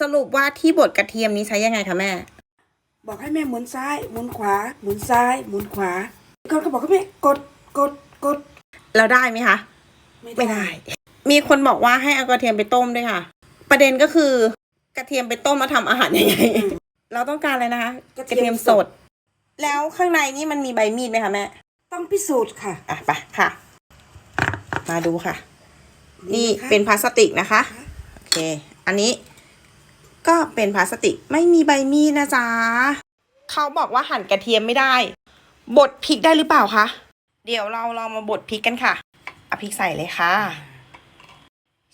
สรุปว่าที่บดกระเทียมนี้ใช้ยังไงคะแม่ บอกให้แม่หมุนซ้ายหมุนขวา หมุนซ้ายหมุนขวาเขาก็บอกให้แม่กดกดกดแล้วได้ไหมคะไม่ได้ มีคนบอกว่าให้เอากระเทียมไปต้มด้วยค่ะ ประเด็นก็คือกระเทียมไปต้มมาทำอาหารยังไง เราต้องการอะไรนะคะกระเทียมสด แล้วข้างในนี่มันมีใบมีดไหมคะแม่ ต้องพิสูจน์ค่ะ อะไปค่ะ มาดูค่ะ นี่ะคะเป็นพลาสติกนะคะ โอเค อันนี้ ก็เป็นพลาสติกไม่มีใบมีดนะจ๊ะเขาบอกว่าหั่นกระเทียมไม่ได้ บดพริกได้หรือเปล่าคะ เดี๋ยวเราลองมาบดพริกกันค่ะเอาพริกใส่เลยค่ะ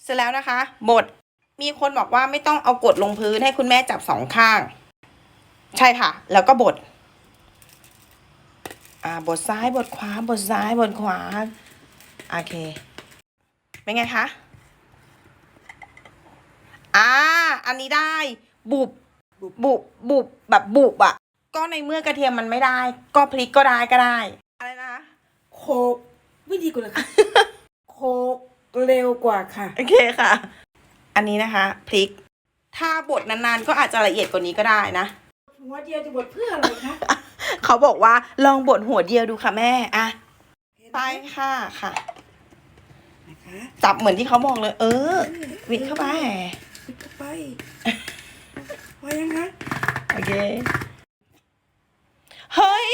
เสร็จแล้วนะคะ บด มีคนบอกว่าไม่ต้องเอากดลงพื้นให้คุณแม่จับสองข้าง ใช่ค่ะ แล้วก็บด อ่า บดซ้าย บดขวา บดซ้าย บดขวา โอเค เป็นไงคะ อ่า อันนี้ได้บุบบุบบุบแบบบุบอะก็ในเมื่อกระเทียมมันไม่ได้ ก็พริกก็ได้ก็ได้ อะไรนะคะโคกไม่ดีกว่าเหรอคะโคกเร็วกว่าค่ะ โอเคค่ะ อันนี้นะคะพริก ถ้าบดนานๆ ก็อาจจะละเอียดกว่านี้ก็ได้นะ หัวเดียวจะบดเพื่ออะไรคะ เขาบอกว่าลองบดหัวเดียวดูค่ะแม่อะไปค่ะค่ะนะคะจับเหมือนที่เขาบอกเลย เออ วิดเข้าไป ปิดเข้าไปพอยังคะโอเค เฮ้ย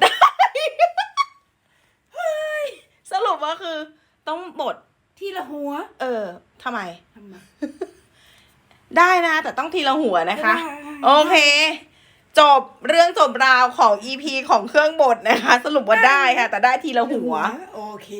ได้เฮ้ย สรุปว่าคือต้องบด ทีละหัวเออทำไม ทำไม ได้นะ แต่ต้องทีละหัวนะคะ ได้โอเค จบเรื่องจบราวของ EP ของเครื่องบดนะคะ สรุปว่าได้ค่ะ แต่ได้ทีละหัวโอเค